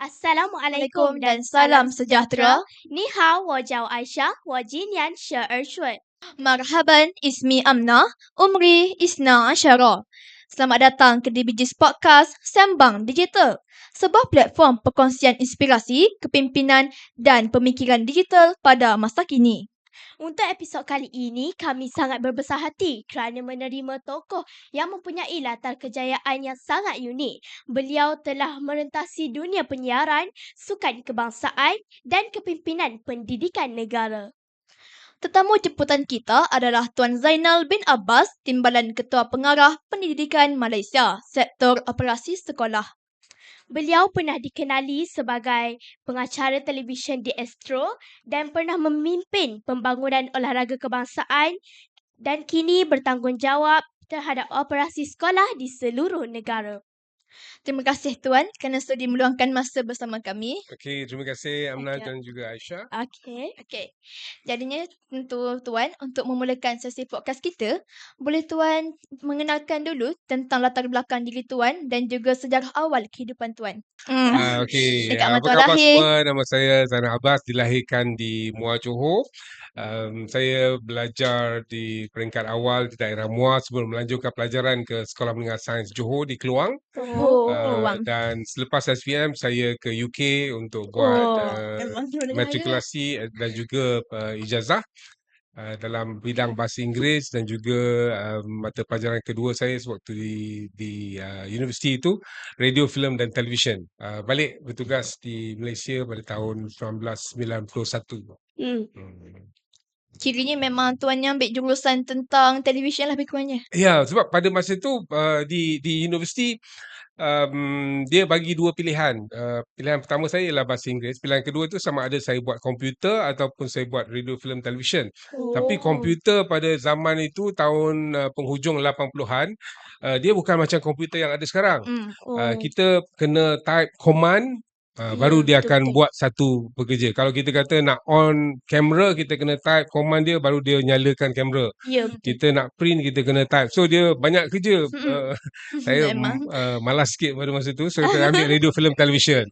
Assalamualaikum dan salam sejahtera. Ni hao wo jiao Aisyah, wo jin yan she er shui. Marhaban, ismi Amna, umri isna asyara. Selamat datang ke DBG's Podcast Sembang Digital, sebuah platform perkongsian inspirasi, kepimpinan dan pemikiran digital pada masa kini. Untuk episod kali ini, kami sangat berbesar hati kerana menerima tokoh yang mempunyai latar kejayaan yang sangat unik. Beliau telah merentasi dunia penyiaran, sukan kebangsaan dan kepimpinan pendidikan negara. Tetamu jemputan kita adalah Tuan Zainal bin Abbas, Timbalan Ketua Pengarah Pendidikan Malaysia, Sektor Operasi Sekolah. Beliau pernah dikenali sebagai pengacara televisyen di Astro dan pernah memimpin pembangunan olahraga kebangsaan dan kini bertanggungjawab terhadap operasi sekolah di seluruh negara. Terima kasih Tuan kerana sudi meluangkan masa bersama kami. Okey, terima kasih Amna Okey. dan juga Aisyah. Okey. Okey. Jadinya untuk Tuan untuk memulakan sesi podcast kita, boleh Tuan mengenalkan dulu tentang latar belakang diri Tuan dan juga sejarah awal kehidupan Tuan. Hmm. Ah, okey, Dekat Ah, apa khabar Lahir. semua? Nama saya Zainal Abbas, dilahirkan di Muar Johor. Um, saya belajar di peringkat awal di daerah Muar sebelum melanjutkan pelajaran ke Sekolah Menengah Sains Johor di Keluang. Oh, Ah, Keluang. dan selepas SPM saya ke UK untuk buat Oh, uh, memang matrikulasi eh, dan juga uh, ijazah uh, dalam bidang bahasa Inggeris dan juga uh, mata pelajaran kedua saya sewaktu di di uh, universiti itu radio, filem dan televisyen. Uh, balik bertugas di Malaysia pada tahun 1991. Hmm. Hmm. Kiranya memang Tuan yang ambil jurusan tentang televisyen lah lebih kurangnya. Ya, sebab pada masa itu uh, di di universiti um, dia bagi dua pilihan. Uh, pilihan pertama saya ialah bahasa Inggeris. Pilihan kedua itu sama ada saya buat komputer ataupun saya buat radio, filem, televisyen. Tapi Oh. komputer pada zaman itu tahun uh, penghujung 80-an uh, dia bukan macam komputer yang ada sekarang. Uh, Oh. kita kena type command uh, baru dia betul, akan betul. buat satu bekerja. Kalau kita kata nak on kamera kita kena type command dia baru dia nyalakan kamera. Ya, betul. Kita nak print kita kena type. So dia banyak kerja. Uh, saya Memang. uh, malas sikit pada masa tu. So saya ambil radio, filem, televisyen.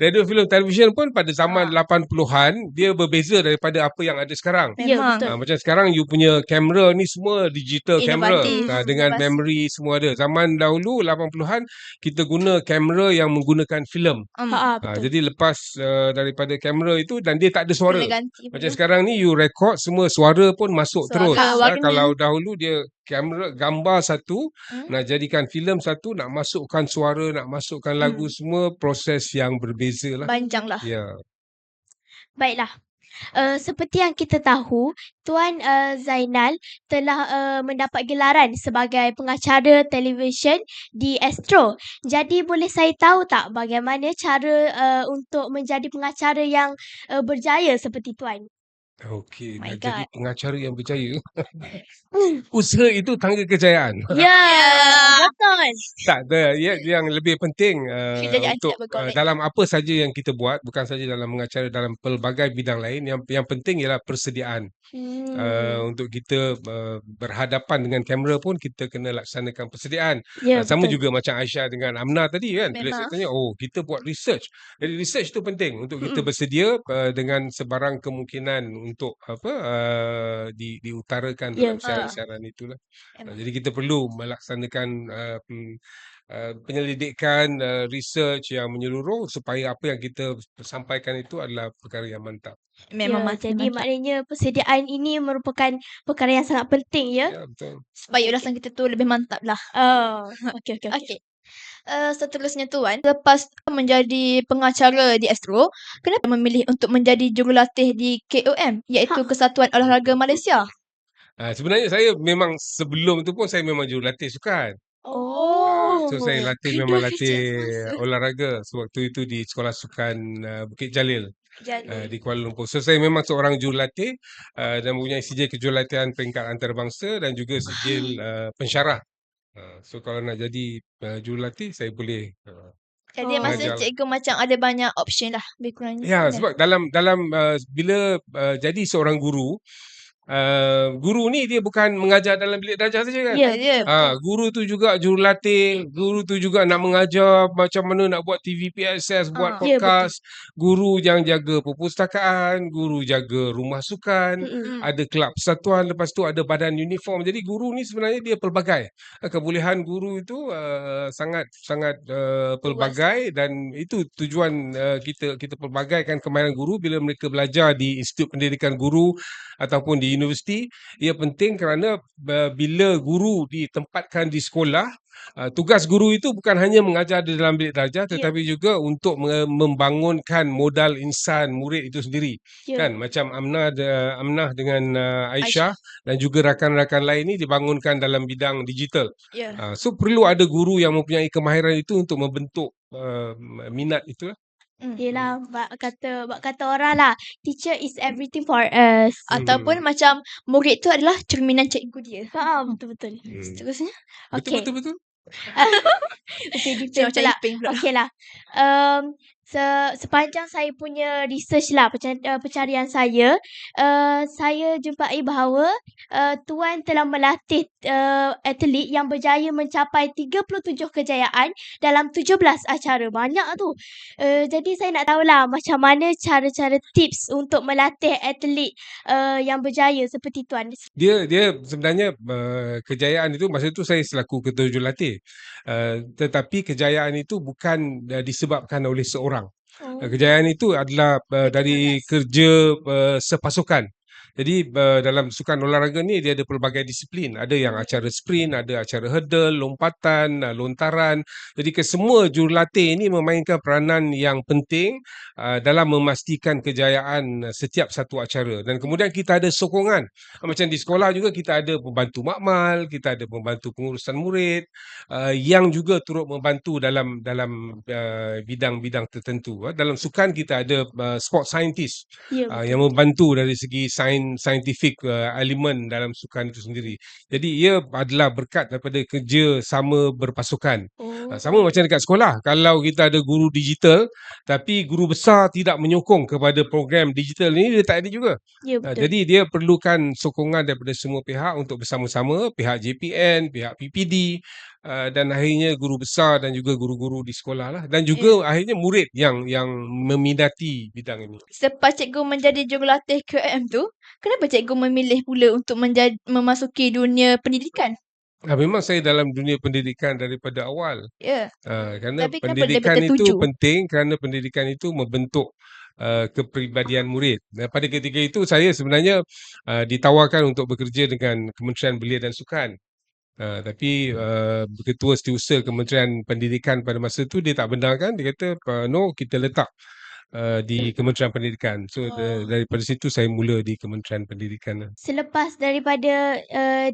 Radio, filem, televisyen pun pada zaman 80-an dia berbeza daripada apa yang ada sekarang. Ya, Memang. betul. Ha, macam sekarang you punya kamera ni semua digital kamera Inovatif. ha, dengan Lepas- memory semua ada. Zaman dahulu 80-an kita guna kamera yang menggunakan filem. Hmm. Ha, Ha, betul. jadi lepas uh, daripada kamera itu dan dia tak ada suara. Ganti Macam pula. sekarang ni you record semua suara pun masuk Suara, terus. Ha, kalau dahulu dia kamera gambar satu Hmm. nak jadikan filem satu nak masukkan suara nak masukkan lagu Hmm. semua proses yang berbeza lah. Panjang lah. Ya. Baiklah. Uh, seperti yang kita tahu, Tuan uh, Zainal telah uh, mendapat gelaran sebagai pengacara televisyen di Astro. Jadi boleh saya tahu tak bagaimana cara uh, untuk menjadi pengacara yang uh, berjaya seperti Tuan? Okey, My nak jadi God. pengacara yang berjaya. Usaha itu tangga kejayaan. Ya, betul. Tak ada. Ya, yang lebih penting uh, untuk uh, dalam apa saja yang kita buat, bukan saja dalam mengacara dalam pelbagai bidang lain, yang yang penting ialah persediaan. Hmm. Uh, untuk kita uh, berhadapan dengan kamera pun kita kena laksanakan persediaan. ya, Uh, sama betul. juga macam Aisyah dengan Amna tadi kan. Bila saya tanya, oh kita buat research. Jadi research itu penting untuk kita Mm-mm. bersedia uh, dengan sebarang kemungkinan untuk apa uh, di diutarakan Ya, dalam ha. siaran-siaran itulah. Uh, jadi kita perlu melaksanakan uh, hmm, uh, penyelidikan uh, research yang menyeluruh supaya apa yang kita sampaikan itu adalah perkara yang mantap. Memang Ya, jadi mantap. maknanya persediaan ini merupakan perkara yang sangat penting ya. Ya betul. Supaya ulasan kita tu lebih mantap lah. Oh, okey okey okey. Okey. Uh, seterusnya Tuan, lepas menjadi pengacara di Astro, kenapa memilih untuk menjadi jurulatih di KOM iaitu Ha. Kesatuan Olahraga Malaysia? Uh, sebenarnya saya memang sebelum tu pun saya memang jurulatih sukan. Oh. So saya latih memang latih olahraga sewaktu itu di Sekolah Sukan uh, Bukit Jalil uh, di Kuala Lumpur. So saya memang seorang jurulatih uh, dan mempunyai sijil kejurulatihan peringkat antarabangsa dan juga sijil uh, pensyarah. Uh, so kalau nak jadi uh, jurulatih saya boleh. Uh, jadi Oh. lah. cikgu macam ada banyak option lah lebih kurangnya. ya kan? sebab dalam dalam uh, bila uh, jadi seorang guru uh, guru ni dia bukan mengajar dalam bilik darjah saja kan. Ya. Ya. Ah, guru tu juga jurulatih, guru tu juga nak mengajar macam mana nak buat TV PSS, buat betul. podcast. Guru yang jaga perpustakaan, guru jaga rumah sukan, Mm-mm. ada kelab persatuan, lepas tu ada badan uniform. Jadi guru ni sebenarnya dia pelbagai. Ah, Kebolehan guru itu uh, sangat sangat uh, pelbagai dan itu tujuan uh, kita kita pelbagaikan kemahiran guru bila mereka belajar di Institut Pendidikan Guru ataupun di universiti. Ia penting kerana uh, bila guru ditempatkan di sekolah Uh, tugas guru itu bukan hanya mengajar di dalam bilik darjah Ya. tetapi juga untuk me- membangunkan modal insan murid itu sendiri Ya. kan macam Amnah de, Amnah dengan uh, Aisyah dan juga rakan-rakan lain ni dibangunkan dalam bidang digital. Ya. Uh, so perlu ada guru yang mempunyai kemahiran itu untuk membentuk uh, minat itu lah. Mm. Yelah, bak kata bak kata orang lah, teacher is everything for us. Ataupun macam murid tu adalah cerminan cikgu dia. Ha, betul-betul. Hmm. Seterusnya. Betul Okay. betul betul. Okay, macam pula. Iping pula. Okey lah. Um, se sepanjang saya punya research lah, uh, pencarian saya, uh, saya jumpai bahawa uh, Tuan telah melatih uh, atlet yang berjaya mencapai 37 kejayaan dalam 17 acara. Banyak tu. Uh, jadi saya nak tahulah macam mana cara-cara tips untuk melatih atlet uh, yang berjaya seperti Tuan. Dia dia sebenarnya uh, kejayaan itu masa itu saya selaku ketua jurulatih. Uh, tetapi kejayaan itu bukan uh, disebabkan oleh seorang. Oh. Kejayaan itu adalah uh, dari kerja uh, sepasukan. Jadi uh, dalam sukan olahraga ni dia ada pelbagai disiplin. Ada yang acara sprint, ada acara hurdle, lompatan, uh, lontaran. Jadi kesemua jurulatih ini memainkan peranan yang penting uh, dalam memastikan kejayaan setiap satu acara. Dan kemudian kita ada sokongan. Uh, Macam di sekolah juga kita ada pembantu makmal, kita ada pembantu pengurusan murid uh, yang juga turut membantu dalam dalam uh, bidang-bidang tertentu. Uh, dalam sukan kita ada uh, sport scientist Ya, uh, yang membantu dari segi sains scientific uh, elemen dalam sukan itu sendiri. Jadi ia adalah berkat daripada kerja sama berpasukan. Oh. Uh, sama macam dekat sekolah. Kalau kita ada guru digital tapi guru besar tidak menyokong kepada program digital ni dia tak ada juga. Ya, Uh, betul. jadi dia perlukan sokongan daripada semua pihak untuk bersama-sama, pihak JPN, pihak PPD uh, dan akhirnya guru besar dan juga guru-guru di sekolah lah dan juga akhirnya murid yang yang meminati bidang ini. Selepas cikgu menjadi jurulatih KM tu, kenapa cikgu memilih pula untuk menjadi, memasuki dunia pendidikan? Ah, memang saya dalam dunia pendidikan daripada awal. Ya. Uh, kerana Tapi pendidikan itu penting kerana pendidikan itu membentuk uh, kepribadian murid. Dan pada ketika itu saya sebenarnya uh, ditawarkan untuk bekerja dengan Kementerian Belia dan Sukan. Uh, tapi uh, ketua setiausaha Kementerian Pendidikan pada masa itu dia tak benarkan dia kata uh, no kita letak uh, di Kementerian Pendidikan. So Oh. uh, daripada situ saya mula di Kementerian Pendidikan. Selepas daripada uh,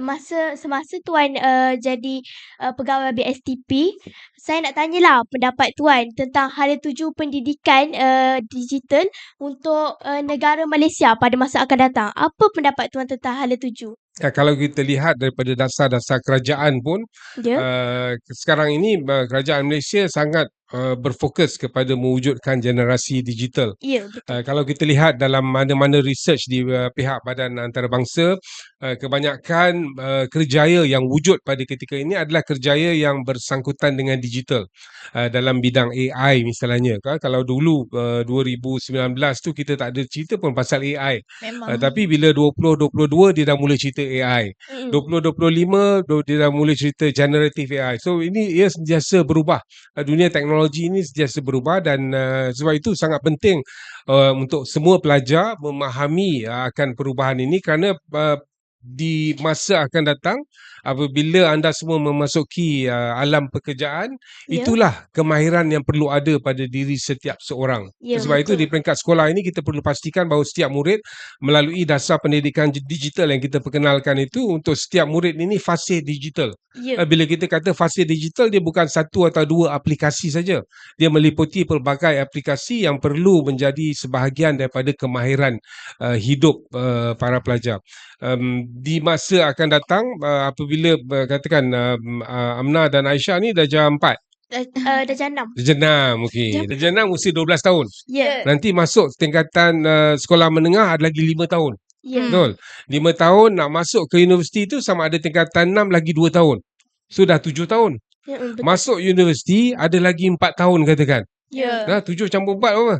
masa semasa tuan uh, jadi uh, pegawai BSTP, saya nak tanyalah pendapat tuan tentang hala tuju pendidikan uh, digital untuk uh, negara Malaysia pada masa akan datang. Apa pendapat tuan tentang hala tuju? Ya, kalau kita lihat daripada dasar-dasar kerajaan pun Ya. uh, sekarang ini uh, kerajaan Malaysia sangat uh, berfokus kepada mewujudkan generasi digital. Ya, betul. Uh, kalau kita lihat dalam mana-mana research di uh, pihak Badan Antarabangsa, uh, kebanyakan uh, kerjaya yang wujud pada ketika ini adalah kerjaya yang bersangkutan dengan digital. Uh, dalam bidang AI misalnya. Kan? Kalau dulu uh, 2019 tu kita tak ada cerita pun pasal AI. Memang. Uh, tapi bila 2022 dia dah mula cerita AI. Mm-mm. 2025 do- dia dah mula cerita generative AI. So ini ia sentiasa berubah. Uh, dunia teknologi ini sentiasa berubah dan uh, sebab itu sangat penting uh, untuk semua pelajar memahami uh, akan perubahan ini kerana uh, di masa akan datang apabila anda semua memasuki uh, alam pekerjaan Ya. itulah kemahiran yang perlu ada pada diri setiap seorang. Ya, Sebab itu betul. di peringkat sekolah ini kita perlu pastikan bahawa setiap murid melalui dasar pendidikan di- digital yang kita perkenalkan itu untuk setiap murid ini fasih digital. Ya. Uh, Bila kita kata fasih digital dia bukan satu atau dua aplikasi saja. Dia meliputi pelbagai aplikasi yang perlu menjadi sebahagian daripada kemahiran uh, hidup uh, para pelajar. Um, di masa akan datang uh, apabila uh, katakan um, uh, Amna dan Aisyah ni dah jam 4. Uh, dah jam 6. Darjah 6 okey. Darjah 6 usia 12 tahun. Ya. Nanti masuk tingkatan uh, sekolah menengah ada lagi 5 tahun. Ya. Betul. 5 tahun nak masuk ke universiti tu sama ada tingkatan 6 lagi 2 tahun. So dah 7 tahun. Mm, betul. Masuk universiti ada lagi 4 tahun katakan. Ya. Dah 7 campur 4 berapa?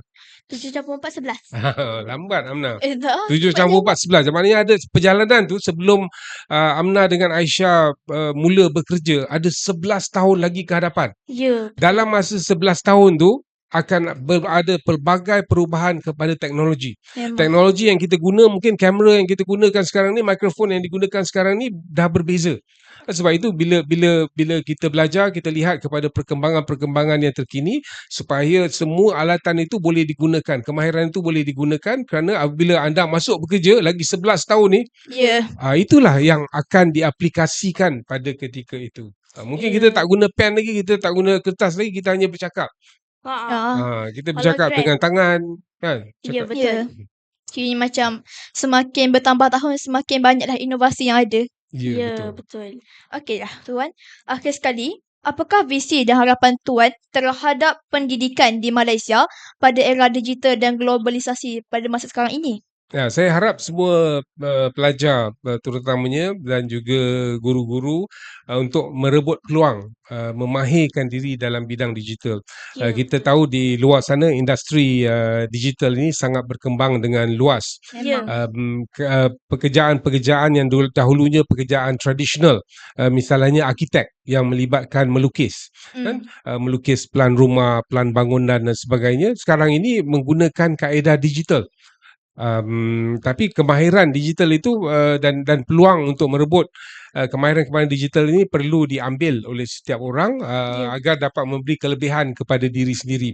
7 campur 4, 11. Lambat Amna. Eh tak. 7 campur 4 11. Maknanya ada perjalanan tu sebelum uh, Amna dengan Aisyah uh, mula bekerja ada 11 tahun lagi ke hadapan. Ya. Dalam masa 11 tahun tu akan ada pelbagai perubahan kepada teknologi. Memang. Teknologi yang kita guna mungkin kamera yang kita gunakan sekarang ni, mikrofon yang digunakan sekarang ni dah berbeza. Sebab itu bila bila bila kita belajar kita lihat kepada perkembangan-perkembangan yang terkini supaya semua alatan itu boleh digunakan. Kemahiran itu boleh digunakan kerana apabila anda masuk bekerja lagi 11 tahun ni Ya. Ah itulah yang akan diaplikasikan pada ketika itu. Mungkin kita Ya. tak guna pen lagi, kita tak guna kertas lagi, kita hanya bercakap. Ha. Ah. Kita bercakap Hologram. dengan tangan kan. Ya, Cakap. betul. Ya. Kini macam semakin bertambah tahun semakin banyaklah inovasi yang ada. Ya, Ya, betul. betul. Okeylah tuan. Akhir sekali, apakah visi dan harapan tuan terhadap pendidikan di Malaysia pada era digital dan globalisasi pada masa sekarang ini? Ya, saya harap semua uh, pelajar uh, terutamanya dan juga guru-guru uh, untuk merebut peluang uh, memahirkan diri dalam bidang digital. Ya. Uh, kita tahu di luar sana industri uh, digital ini sangat berkembang dengan luas. Ya. um, ke, uh, pekerjaan-pekerjaan yang dulu, dahulunya pekerjaan tradisional uh, misalnya arkitek yang melibatkan melukis kan Hmm. uh, melukis plan rumah plan bangunan dan sebagainya sekarang ini menggunakan kaedah digital um, tapi kemahiran digital itu uh, dan dan peluang untuk merebut uh, kemahiran-kemahiran digital ini perlu diambil oleh setiap orang uh, Ya. agar dapat memberi kelebihan kepada diri sendiri.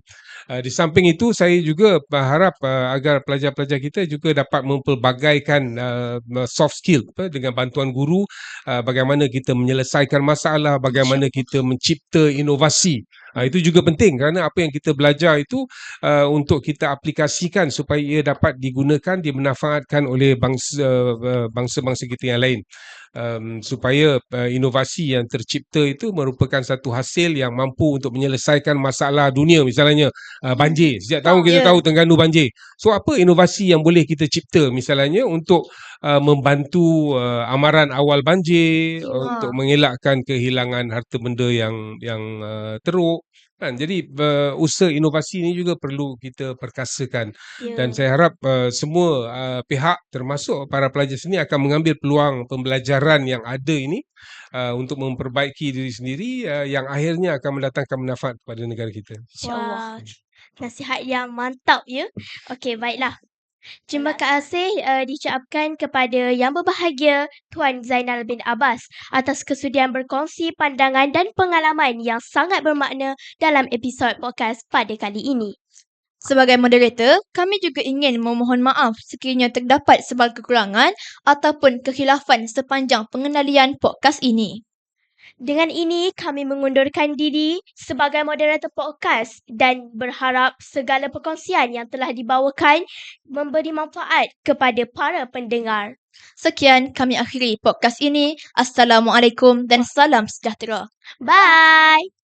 Uh, di samping itu saya juga berharap uh, agar pelajar-pelajar kita juga dapat mempelbagaikan uh, soft skill apa, dengan bantuan guru uh, bagaimana kita menyelesaikan masalah, bagaimana kita mencipta inovasi. Uh, itu juga penting kerana apa yang kita belajar itu uh, untuk kita aplikasikan supaya ia dapat digunakan, dimanfaatkan oleh bangsa uh, bangsa-bangsa kita yang lain. Um, supaya uh, inovasi yang tercipta itu merupakan satu hasil yang mampu untuk menyelesaikan masalah dunia misalnya uh, banjir. Setiap tahun kita Ya. tahu Terengganu banjir. So apa inovasi yang boleh kita cipta misalnya untuk uh, membantu uh, amaran awal banjir, Ya. untuk mengelakkan kehilangan harta benda yang yang uh, teruk kan. Jadi uh, usaha inovasi ini juga perlu kita perkasakan Ya. dan saya harap uh, semua uh, pihak termasuk para pelajar sini akan mengambil peluang pembelajaran yang ada ini uh, untuk memperbaiki diri sendiri uh, yang akhirnya akan mendatangkan manfaat kepada negara kita. InsyaAllah. Wah, nasihat yang mantap ya. Okey, baiklah. Terima kasih uh, diucapkan kepada yang berbahagia Tuan Zainal bin Abbas atas kesudian berkongsi pandangan dan pengalaman yang sangat bermakna dalam episod podcast pada kali ini. Sebagai moderator, kami juga ingin memohon maaf sekiranya terdapat sebarang kekurangan ataupun kehilafan sepanjang pengendalian podcast ini. Dengan ini, kami mengundurkan diri sebagai moderator podcast dan berharap segala perkongsian yang telah dibawakan memberi manfaat kepada para pendengar. Sekian kami akhiri podcast ini. Assalamualaikum dan salam sejahtera. Bye!